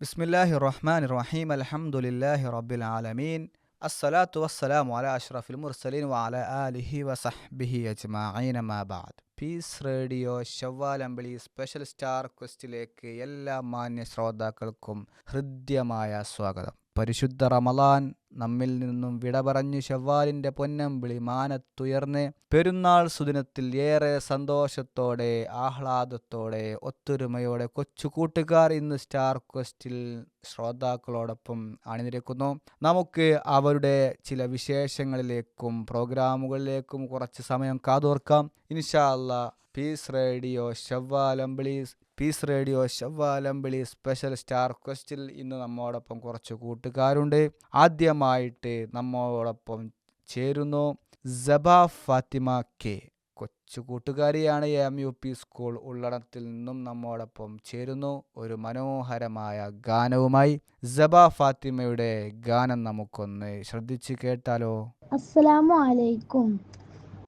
ബിസ്മില്ലാഹി റഹ്മാൻ റഹീം അൽഹംദുലില്ലാഹി റബ്ബിൽ ആലമീൻ അസ്സലാത്തു വസ്സലാമു അല അഷ്റഫിൽ മുർസലീൻ വഅല ആലിഹി വസഹ്ബിഹി അജ്മഈന മാ ബഅദ് പീസ് റേഡിയോ ഷവ്വാൽ അമ്പിളി സ്പെഷ്യൽ സ്റ്റാർ ക്വസ്റ്റിലേക്ക് എല്ലാ മാന്യ ശ്രോതാക്കൾക്കും ഹൃദ്യമായ സ്വാഗതം പരിശുദ്ധ റമലാൻ നമ്മിൽ നിന്നും വിട പറഞ്ഞു ഷവ്വാലിന്റെ പൊന്നമ്പിളി മാനത്തുയർന്ന് പെരുന്നാൾ സുദിനത്തിൽ ഏറെ സന്തോഷത്തോടെ ആഹ്ലാദത്തോടെ ഒത്തൊരുമയോടെ കൊച്ചു കൂട്ടുകാർ ഇന്ന് സ്റ്റാർ ക്വസ്റ്റിൽ ശ്രോതാക്കളോടൊപ്പം അണിനിരക്കുന്നു. നമുക്ക് അവരുടെ ചില വിശേഷങ്ങളിലേക്കും പ്രോഗ്രാമുകളിലേക്കും കുറച്ച് സമയം കാതോർക്കാം. ഇൻഷാല്ല പീസ് റേഡിയോ ഷവ്വാലമ്പിളി പീസ് റേഡിയോ ശവ്വാലമ്പിളി സ്പെഷ്യൽ സ്റ്റാർ ക്വസ്റ്റിൽ ഇന്ന് നമ്മോടൊപ്പം കുറച്ച് കൂട്ടുകാരുണ്ട്. ആദ്യമായിട്ട് നമ്മോടൊപ്പം ചേരുന്നു സബ ഫാത്തിമ കെ. കൊച്ചു കൂട്ടുകാരിയാണ് എം യു പി സ്കൂൾ ഉള്ളടത്തിൽ നിന്നും നമ്മോടൊപ്പം ചേരുന്നു. ഒരു മനോഹരമായ ഗാനവുമായി സബ ഫാത്തിമയുടെ ഗാനം നമുക്കൊന്ന് ശ്രദ്ധിച്ചു കേട്ടാലോ? അസ്സലാമു അലൈക്കും.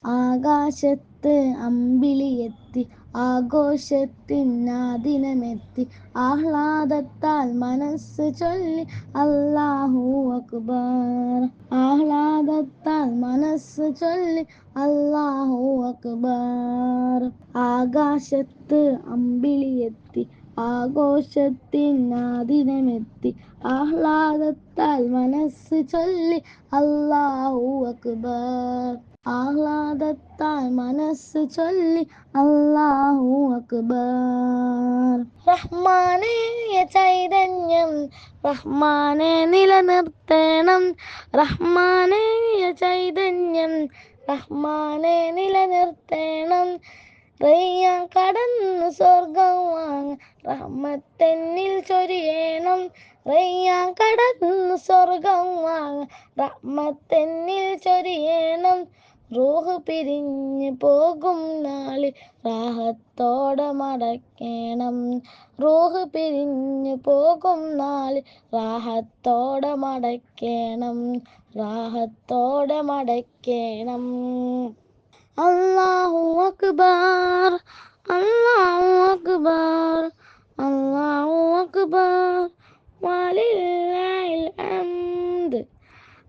ആകാശത്ത് അമ്പിളിയെത്തി ആഘോഷത്തിനാദിനമെത്തി. ആഹ്ലാദത്താൽ മനസ്സ് ചൊല്ലി അല്ലാഹു അക്ബർ. ആഹ്ലാദത്താൽ മനസ്സ് ചൊല്ലി അല്ലാഹു അക്ബർ. ആകാശത്ത് അമ്പിളിയെത്തി ആഘോഷത്തിനാദിനമെത്തി. ആഹ്ലാദത്താൽ മനസ്സ് ചൊല്ലി അല്ലാഹു അക്ബർ. ആഹ്ലാദത്താൽ മനസ്സ് ചൊല്ലി അല്ലാഹു അക്ബർ. റഹ്മാനേ ചൈതന്യം റഹ്മാനെ നിലനിർത്തണം. റഹ്മാനേയ ചൈതന്യം റഹ്മാനെ നിലനിർത്തണം. റയ്യാൻ കടന്നു സ്വർഗം വാങ്ങ റഹ്മത്തെന്നിൽ ചൊരിയണം. റയ്യ കടന്നു സ്വർഗം വാങ്ങ റഹ്മത്തെന്നിൽ ചൊരിയണം. റൂഹ് പിരിഞ്ഞ് പോകും നാളിൽ റാഹത്തോടെ മടക്കണം. റൂഹ് പിരിഞ്ഞ് പോകും നാളിൽ റാഹത്തോടെ മടക്കണം. റാഹത്തോടെ മടക്കണം. അള്ളാഹു അക്ബാർ അള്ളാഹു അക്ബാർ അള്ളാഹു അക്ബാർ. വലില്ലാഹിൽ അംദ്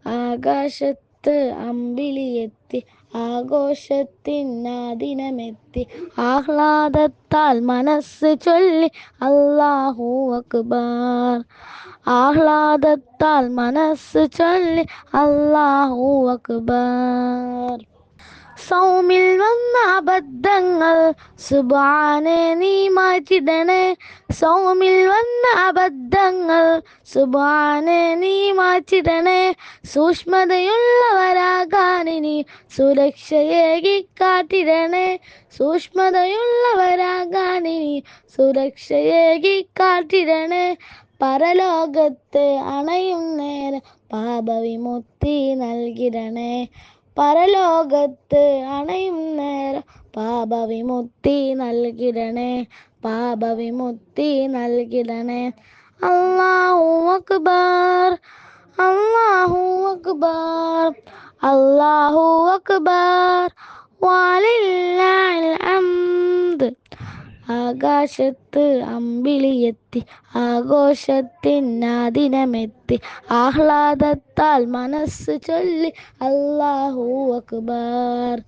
ആകാശത്ത് അമ്പിളിയെത്തി ആഘോഷത്തിനാദിനമെത്തി ആഹ്ലാദത്താൽ മനസ്സ് ചൊല്ലി അല്ലാഹു അക്ബർ ആഹ്ലാദത്താൽ മനസ്സ് ചൊല്ലി അല്ലാഹു അക്ബർ സൗമിൽ വന്ന അബദ്ധങ്ങൾ. സുബാനെ നീ മാറ്റിടണേ. സൗമിൽ വന്ന അബദ്ധങ്ങൾ. സുബാനെ നീ മാറ്റിടണേ. സൂക്ഷ്മതയുള്ളവരാകാനിനി സുരക്ഷയേകി കാട്ടിടണേ സൂക്ഷ്മതയുള്ളവരാകാനിനി സുരക്ഷയേകി കാട്ടിടണേ പരലോകത്ത് അണയും നേരം പാപവിമുക്തി നൽകിടണേ. പരലോകത്ത് അണയും നേരം. പാപവിമുക്തി നൽകിടണേ പാപവിമുക്തി നൽകിടണേ. അള്ളാഹു അക്ബർ അള്ളാഹു അക്ബർ അള്ളാഹു അക്ബർ. വലില്ലാഹിൽ ഹംദ്. ആകാശത്ത് അമ്പിളിയെത്തി ആഘോഷത്തിനാദിനമെത്തി ആഹ്ലാദത്താൽ മനസ്സ് ചൊല്ലി അല്ലാഹു അക്ബാർ.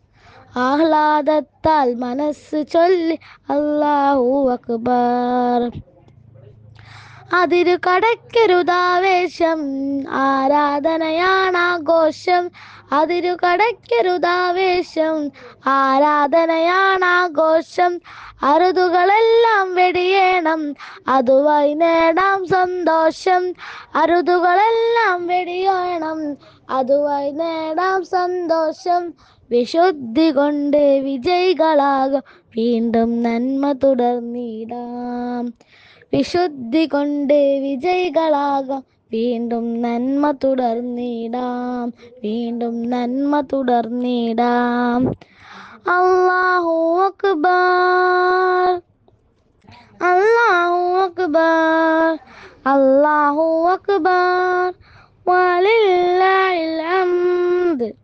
ആഹ്ലാദത്താൽ മനസ്സ് ചൊല്ലി അല്ലാഹു അക്ബർ. അതിരു കടക്കരുതാവേശം ആരാധനയാണാഘോഷം. അതിരു കടക്കരുതാവേശം ആരാധനയാണാഘോഷം. അറുതുകളെല്ലാം വെടിയേണം അതുവായി നേടാം സന്തോഷം. അറുതുകളെല്ലാം വെടിയേണം അതുവായി നേടാം സന്തോഷം. വിശുദ്ധി കൊണ്ട് വിജയികളാകും വീണ്ടും നന്മ തുടർന്നിടാം. വിശുദ്ധി കൊണ്ട് വിജയികളാകാം. വീണ്ടും നന്മ തുടർന്നിടാം. വീണ്ടും നന്മ തുടർന്നിടാം. അള്ളാഹു അക്ബർ. അള്ളാഹു അക്ബർ. അല്ലാഹു അക്ബർ. വലില്ലാഹിൽ ഹംദ്.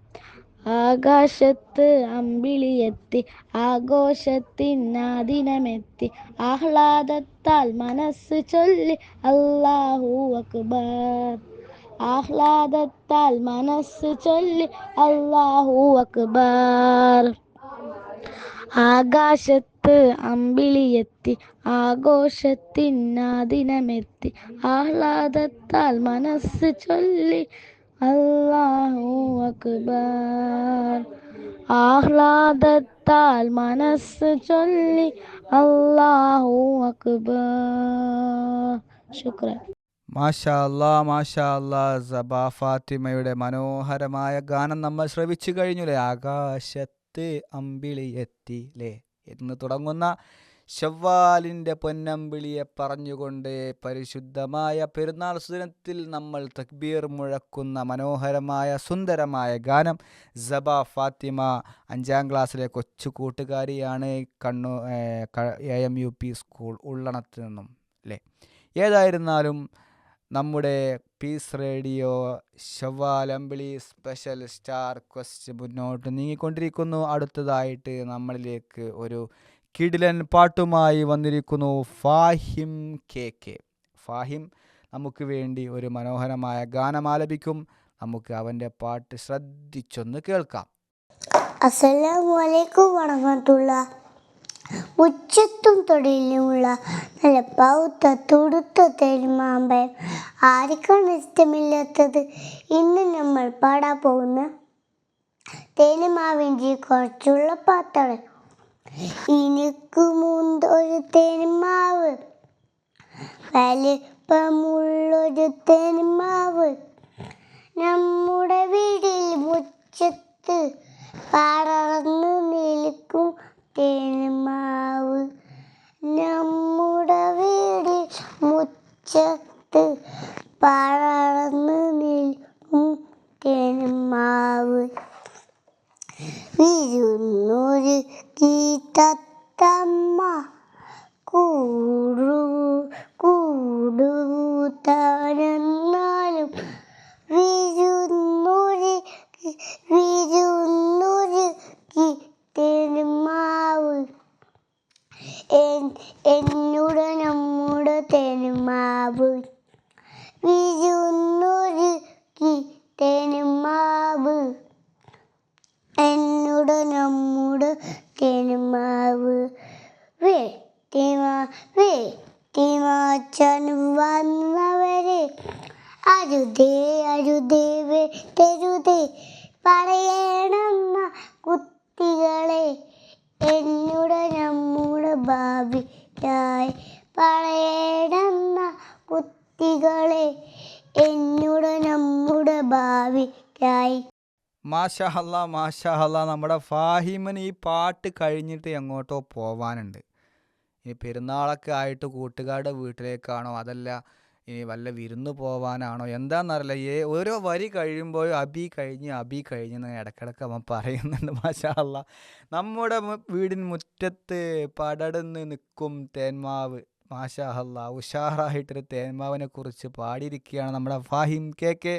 ആകാശത്ത് അമ്പിളിയെത്തി ആഘോഷത്തിനാദിനമെത്തി ആഹ്ലാദത്താൽ മനസ്സ് ചൊല്ലി അല്ലാഹു അക്ബർ. ആഹ്ലാദത്താൽ മനസ്സ് ചൊല്ലി അല്ലാഹു അക്ബർ. ആകാശത്ത് അമ്പിളിയെത്തി ആഘോഷത്തിനാദിനമെത്തി ആഹ്ലാദത്താൽ മനസ്സ് ചൊല്ലി അല്ലാഹു അക്ബർ. ആഹ്ലാദത്താൽ മനസ്സ് ചൊല്ലി അല്ലാഹു അക്ബർ. ശുക്രൻ മാഷാ അല്ലാ മാഷാ അല്ലാ സബ ഫാത്തിമയുടെ മനോഹരമായ ഗാനം നമ്മൾ ശ്രവിച്ചു കഴിഞ്ഞുല്ലേ ആകാശത്ത് അമ്പിളിയെത്തി ലേ എന്ന് തുടങ്ങുന്ന ഷവ്വാലിന്റെ പൊന്നമ്പിളിയെ പറഞ്ഞുകൊണ്ട് പരിശുദ്ധമായ പെരുന്നാൾ സുദിനത്തിൽ നമ്മൾ തക്ബീർ മുഴക്കുന്ന മനോഹരമായ സുന്ദരമായ ഗാനം സബ ഫാത്തിമ അഞ്ചാം ക്ലാസ്സിലെ കൊച്ചു കൂട്ടുകാരിയാണ് Kannur A M U P school ഉള്ളണത്ത് നിന്നും അല്ലേ ഏതായിരുന്നാലും നമ്മുടെ പീസ് റേഡിയോ ഷവാലമ്പിളി സ്പെഷ്യൽ സ്റ്റാർ ക്വസ്റ്റ് മുന്നോട്ട് നീങ്ങിക്കൊണ്ടിരിക്കുന്നു. അടുത്തതായിട്ട് നമ്മളിലേക്ക് ഒരു കിടിലൻ പാട്ടുമായി വന്നിരിക്കുന്നു ഫാഹിം കെ കെ. ഫാഹിം നമുക്ക് വേണ്ടി ഒരു മനോഹരമായ ഗാനം ആലപിക്കും. നമുക്ക് അവന്റെ പാട്ട് ശ്രദ്ധിച്ചൊന്ന് കേൾക്കാം. ഉച്ചത്തും തൊടിയിലുമുള്ള നല്ല പൗത്ത തുടുത്ത തെരുമാമ്പയം ആർക്കാണ് ഇഷ്ടമില്ലാത്തത്? ഇന്ന് നമ്മൾ പാടാൻ പോകുന്ന തേനുമാവിഞ്ചി കുറച്ചുള്ള പാത്താണ് എനിക്ക് മുന്തൊരു തേനുമാവ് വലിപ്പമുള്ളൊരു തെന്മാവ് നമ്മുടെ വീടിൽ മുറ്റത്ത് പടർന്നു നിൽക്കും തെന്മാവ് നമ്മുടെ വീടിൽ മുറ്റത്ത് പടർന്നു തെരുമാവ് എന്നോട് നമ്മുടെ വേ വെട്ടിമാച്ചാൻ വന്നവരെ. അരുതേ അരുതേ വേട്ടരുതേ പറയണമ്മ കുട്ടികളെ. എന്നോട് നമ്മുടെ ഭാവിയായി പറയണമ്മ കുട്ടികളെ. എന്നോട് നമ്മുടെ ഭാവിയായി മാഷാ മാഷാഹല്ല മാഷാ അല്ലാ നമ്മുടെ ഫാഹിമിന് ഈ പാട്ട് കഴിഞ്ഞിട്ട് എങ്ങോട്ടോ പോവാനുണ്ട്. ഇനി പെരുന്നാളൊക്കെ ആയിട്ട് കൂട്ടുകാരുടെ വീട്ടിലേക്കാണോ അതല്ല ഇനി വല്ല വിരുന്ന് പോവാനാണോ എന്താണെന്നറിയില്ല ഏ ഓരോ വരി കഴിയുമ്പോഴും അബി കഴിഞ്ഞ് അബി കഴിഞ്ഞെന്ന് ഇടക്കിടക്ക് അവൻ പറയുന്നുണ്ട് മാഷാ അല്ലാ നമ്മുടെ വീടിൻ മുറ്റത്ത് പടർന്ന് നിൽക്കും തേന്മാവ് മാഷാഹല്ല ഉഷാറായിട്ടൊരു തേന്മാവിനെ കുറിച്ച് പാടിയിരിക്കുകയാണ് നമ്മുടെ ഫാഹിം കെ കെ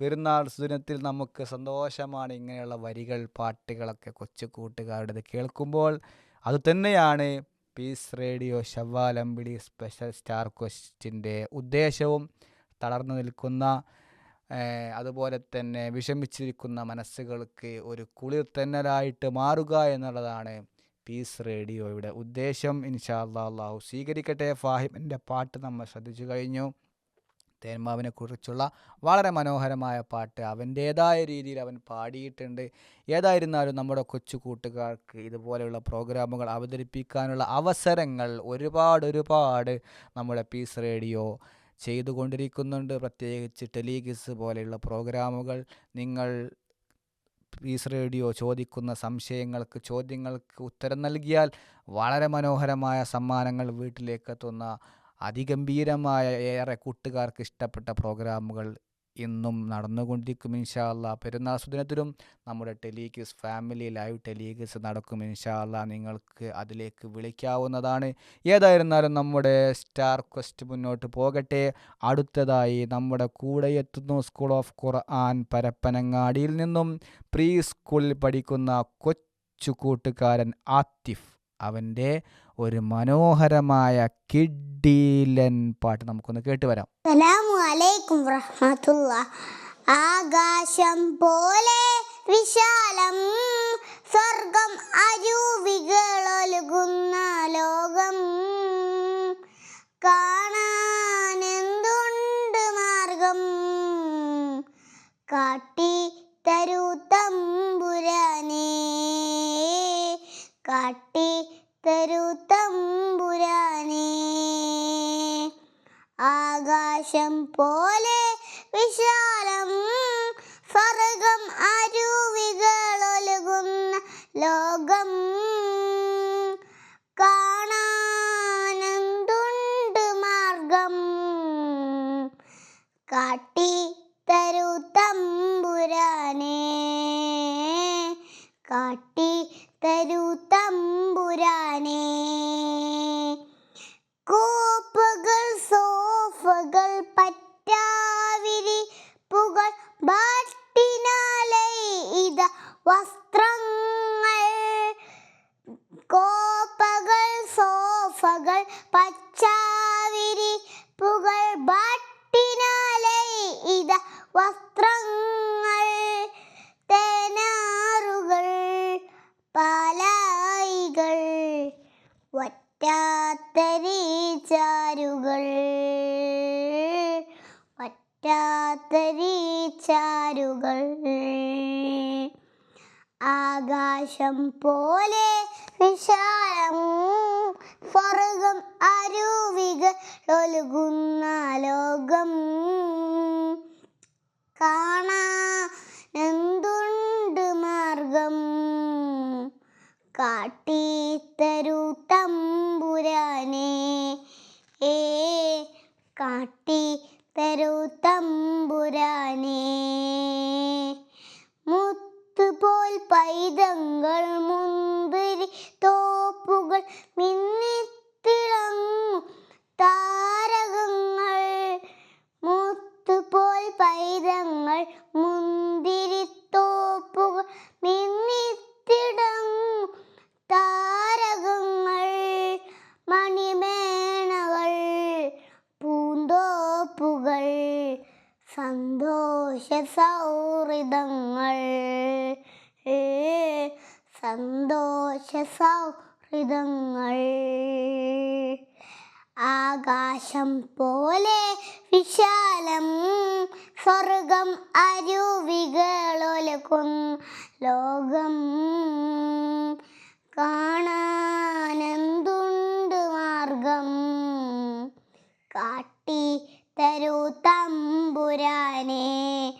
പെരുന്നാൾ സുദിനത്തിൽ നമുക്ക് സന്തോഷമാണ് ഇങ്ങനെയുള്ള വരികൾ പാട്ടുകളൊക്കെ കൊച്ചു കൂട്ടുകാരുടേത് കേൾക്കുമ്പോൾ. അതുതന്നെയാണ് പീസ് റേഡിയോ ഷവ്വാലമ്പിളി സ്പെഷ്യൽ സ്റ്റാർ ക്വസ്റ്റിന്റെ ഉദ്ദേശവും. തളർന്നു നിൽക്കുന്ന അതുപോലെ തന്നെ വിഷമിച്ചിരിക്കുന്ന മനസ്സുകൾക്ക് ഒരു കുളിർ തെന്നലായിട്ട് മാറുക എന്നുള്ളതാണ് പീസ് റേഡിയോയുടെ ഉദ്ദേശം. ഇൻഷാ അള്ളാഹു സ്വീകരിക്കട്ടെ. ഫാഹിമിന്റെ പാട്ട് നമ്മൾ ശ്രദ്ധിച്ചു കഴിഞ്ഞു. തേന്മാവിനെ കുറിച്ചുള്ള വളരെ മനോഹരമായ പാട്ട്. അവന്റേതായ രീതിയിൽ അവൻ പാടിയിട്ടുണ്ട്. ഏതായിരുന്നാലും നമ്മുടെ കൊച്ചു കൂട്ടുകാർക്ക് ഇതുപോലെയുള്ള പ്രോഗ്രാമുകൾ അവതരിപ്പിക്കാനുള്ള അവസരങ്ങൾ ഒരുപാട് ഒരുപാട് നമ്മുടെ പീസ് റേഡിയോ ചെയ്തുകൊണ്ടിരിക്കുന്നുണ്ട്. പ്രത്യേകിച്ച് ടെലിഗിസ് പോലെയുള്ള പ്രോഗ്രാമുകൾ നിങ്ങൾ പീസ് റേഡിയോ ചോദിക്കുന്ന സംശയങ്ങൾക്ക് ചോദ്യങ്ങൾക്ക് ഉത്തരം നൽകിയാൽ വളരെ മനോഹരമായ സമ്മാനങ്ങൾ വീട്ടിലേക്ക് എത്തുന്ന അതിഗംഭീരമായ ഏറെ കൂട്ടുകാർക്ക് ഇഷ്ടപ്പെട്ട പ്രോഗ്രാമുകൾ ഇന്നും നടന്നുകൊണ്ടിരിക്കും ഇൻഷാല്ല പെരുന്നാൾ സുദിനത്തിലും നമ്മുടെ ടെലികിസ് ഫാമിലി ലൈവ് ടെലികിസ് നടക്കും ഇൻഷാല്ല നിങ്ങൾക്ക് അതിലേക്ക് വിളിക്കാവുന്നതാണ്. ഏതായിരുന്നാലും നമ്മുടെ സ്റ്റാർ ക്വസ്റ്റ് മുന്നോട്ട് പോകട്ടെ. അടുത്തതായി നമ്മുടെ കൂടെ എത്തുന്നു സ്കൂൾ ഓഫ് ഖുർആൻ പരപ്പനങ്ങാടിയിൽ നിന്നും പ്രീ സ്കൂളിൽ പഠിക്കുന്ന കൊച്ചു കൂട്ടുകാരൻ ആത്തിഫ്. അവന്റെ ഒരു മനോഹരമായ കിഡീലൻ പാട്ട് നമുക്കൊന്ന് കേട്ട് വരാം അലൈക്കും ആകാശം പോലെ വിശാലം സ്വർഗം അരുവികളൊലുകുന്ന ലോകം. കാണാൻ എന്തുണ്ട് മാർഗം? കാട്ടി തരൂ തമ്പുരാനേ കാട്ടി തരൂ തമ്പുരാനേ ആകാശം പോലെ വിശാലം സ്വർഗം അരുവികളൊലുകുന്ന ലോകം കാണാനെന്തുണ്ട് മാർഗം കാട്ടി തരൂ തമ്പുരാനേ കാട്ടി തരൂ വറ്റാത്തരീ ചാരുകൾ. ഒറ്റാത്തരി ചാരുകൾ. ആകാശം പോലെ വിശാലം സ്വർഗം അരുവികൾ ഒലുകുന്ന ലോകം. കാണാനെന്തുണ്ട് മാർഗം കാട്ടിത്തരൂ തമ്പുരാനെ. ഏ കാട്ടി തരൂ തമ്പുരാനെ. മുത്തുപോൽ പൈതങ്ങൾ മുന്തിരി തോപ്പുകൾ മിന്നിത്തിളങ്ങും താരകങ്ങൾ. മുത്തുപോൽ പൈതങ്ങൾ മുന്തിരി തോപ്പുകൾ മിന്നിത്തിടങ്ങും താരകങ്ങൾ മണിമേണകൾ പൂന്തോപ്പുകൾ സന്തോഷ സൗഹൃദങ്ങൾ സന്തോഷ സൗഹൃദങ്ങൾ ആകാശം പോലെ വിശാലം സ്വർഗം അരുവികളൊലക്കും. ലോകം കാണാനെന്തുണ്ട് മാർഗം? കാട്ടി തരൂ തമ്പുരാനേ.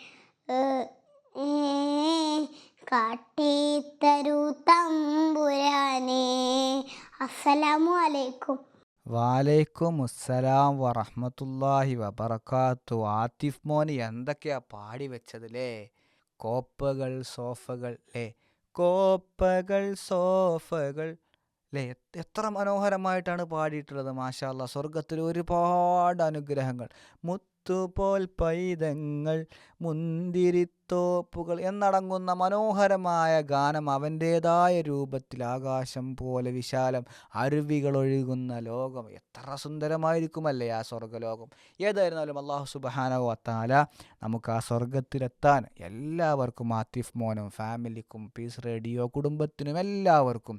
കാട്ടി തരൂ തമ്പുരാനെ. അസ്സലാമു അലൈക്കും. വാലൈക്കും അസ്സലാം വറഹമത്തല്ലാഹി വബർക്കാത്തു ആത്തിഫ് മോൻ എന്തൊക്കെയാ പാടി വെച്ചതില്ലേ കോപ്പകൾ സോഫകൾ ലേ കോപ്പകൾ സോഫകൾ. അല്ലെ എത്ര മനോഹരമായിട്ടാണ് പാടിയിട്ടുള്ളത് മാഷാല്ല സ്വർഗത്തിൽ ഒരുപാട് അനുഗ്രഹങ്ങൾ. മുത്തുപോൽ പൈതങ്ങൾ മുന്തിരിത്തോപ്പുകൾ എന്നടങ്ങുന്ന മനോഹരമായ ഗാനം അവന്റേതായ രൂപത്തിൽ ആകാശം പോലെ വിശാലം അരുവികൾ ഒഴുകുന്ന ലോകം. എത്ര സുന്ദരമായിരിക്കുമല്ലേ ആ സ്വർഗലോകം? ഏതായിരുന്നാലും അള്ളാഹു സുബാനോ അത്താല നമുക്ക് ആ സ്വർഗത്തിലെത്താൻ എല്ലാവർക്കും ആത്തിഫ് മോനും ഫാമിലിക്കും പീസ് റേഡിയോ കുടുംബത്തിനും എല്ലാവർക്കും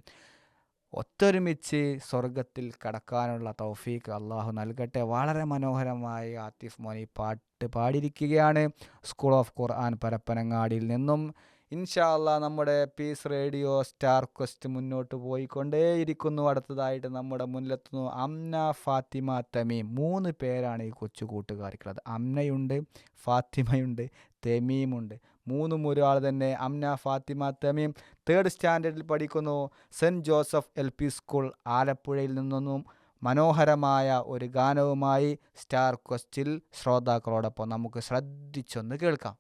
ഒത്തൊരുമിച്ച് സ്വർഗത്തിൽ കടക്കാനുള്ള തൗഫീഖ് അള്ളാഹു നൽകട്ടെ. വളരെ മനോഹരമായി ആത്തിഫ് മോനി പാട്ട് പാടിയിരിക്കുകയാണ്. സ്കൂൾ ഓഫ് ഖുർആൻ പരപ്പനങ്ങാടിയിൽ നിന്നും. ഇൻഷാ അല്ലാ നമ്മുടെ പീസ് റേഡിയോ സ്റ്റാർ ക്വസ്റ്റ് മുന്നോട്ട് പോയിക്കൊണ്ടേയിരിക്കുന്നു. അടുത്തതായിട്ട് നമ്മുടെ മുന്നിലെത്തുന്നു അംന ഫാത്തിമ തമീം. മൂന്ന് പേരാണ് ഈ കൊച്ചു കൂട്ടുകാർക്കുള്ളത് അംനയുണ്ട് ഫാത്തിമയുണ്ട് തെമീമുണ്ട് മൂന്നും ഒരാൾ തന്നെ അംന ഫാത്തിമ തമീം തേർഡ് സ്റ്റാൻഡേർഡിൽ പഠിക്കുന്നു. Saint Joseph L P school ആലപ്പുഴയിൽ നിന്നൊന്നും മനോഹരമായ ഒരു ഗാനവുമായി സ്റ്റാർ ക്വസ്റ്റിൽ ശ്രോതാക്കളോടൊപ്പം നമുക്ക് ശ്രദ്ധിച്ചൊന്ന് കേൾക്കാം.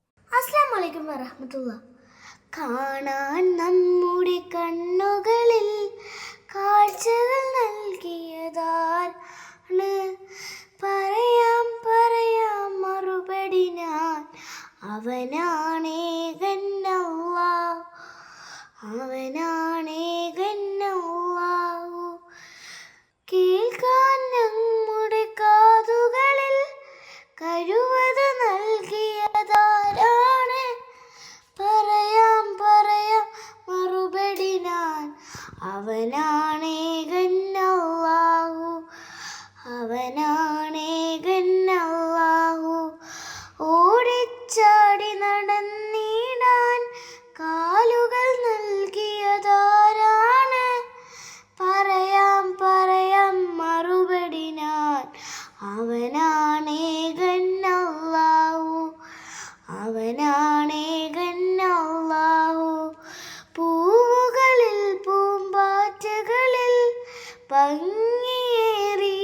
കാണാൻ നമ്മുടെ കണ്ണുകളിൽ കാഴ്ചകൾ നൽകിയതാണ് അവനാണേകന്നല്ല അവനാണേകന്നല്ലാഹു കേൾക്കാൻ നമ്മുടെ കാതുകളിൽ കഴിവത് നൽകിയതാരാണ്? പറയാം പറയാം മറുപടി ഞാൻ. അവനാണേകന്നല്ലാഹു അവനാണേകന്നല്ലാഹു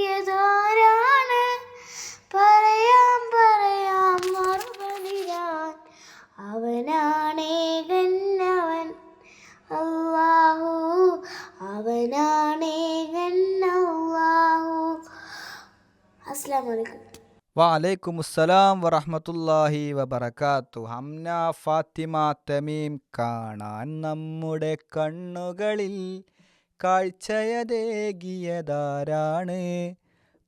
ഭംഗിയേറിയതാരാണ് പറയാം പറയാം മറുപടി ഞാൻ അവൻ അല്ലാഹു അവനാണേകൻ അസ്സലാമു അലൈക്കും. വലൈക്കും അസ്സലാം വറഹമത്തല്ലാഹി വബർക്കാത്തു ഹംന ഫാത്തിമ തമീം കാണാൻ നമ്മുടെ കണ്ണുകളിൽ കാഴ്ചയതേകിയതാരാണ്?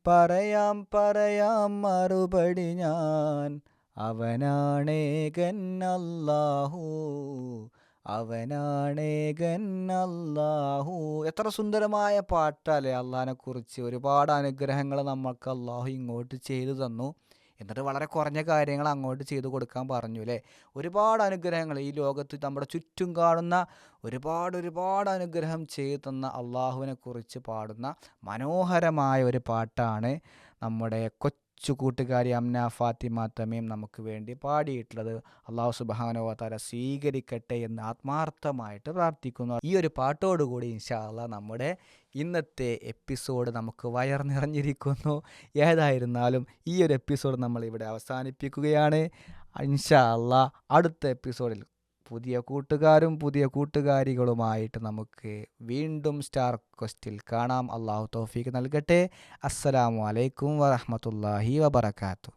പറയാം പറയാം മറുപടി ഞാൻ. അവനാണേകന്നല്ലാഹു അവനാണേകന്നല്ലാഹു എത്ര സുന്ദരമായ പാട്ടല്ലേ അള്ളഹാനെ കുറിച്ച് ഒരുപാട് അനുഗ്രഹങ്ങൾ നമ്മൾക്ക് അള്ളാഹു ഇങ്ങോട്ട് ചെയ്തു തന്നു. എന്നിട്ട് വളരെ കുറഞ്ഞ കാര്യങ്ങൾ അങ്ങോട്ട് ചെയ്തു കൊടുക്കാൻ പറഞ്ഞു അല്ലേ ഒരുപാട് അനുഗ്രഹങ്ങൾ ഈ ലോകത്ത് നമ്മുടെ ചുറ്റും കാണുന്ന ഒരുപാട് ഒരുപാട് അനുഗ്രഹം ചെയ്തു തന്ന അള്ളാഹുവിനെ കുറിച്ച് പാടുന്ന മനോഹരമായ ഒരു പാട്ടാണ് നമ്മുടെ കൊച്ചു കൂട്ടുകാരി അംന ഫാത്തിമ തമീം നമുക്ക് വേണ്ടി പാടിയിട്ടുള്ളത് അള്ളാഹു സുബാനോ താര സ്വീകരിക്കട്ടെ എന്ന് ആത്മാർത്ഥമായിട്ട് പ്രാർത്ഥിക്കുന്നു. ഈ ഒരു പാട്ടോടുകൂടി ഇൻഷാ അള്ളാ നമ്മുടെ ഇന്നത്തെ എപ്പിസോഡ് നമുക്ക് വയർ നിറഞ്ഞിരിക്കുന്നു ഏതായിരുന്നാലും ഈ ഒരു എപ്പിസോഡ് നമ്മൾ ഇവിടെ അവസാനിപ്പിക്കുകയാണ്. ഇൻഷാ അള്ളാ അടുത്ത എപ്പിസോഡിൽ പുതിയ കൂട്ടുകാരും പുതിയ കൂട്ടുകാരികളുമായിട്ട് നമുക്ക് വീണ്ടും സ്റ്റാർ ക്വസ്റ്റിൽ കാണാം. അള്ളാഹു തോഫീക്ക് നൽകട്ടെ. അസ്സലാമു അലൈക്കും വറഹമത്തല്ലാഹി വബർക്കാത്തു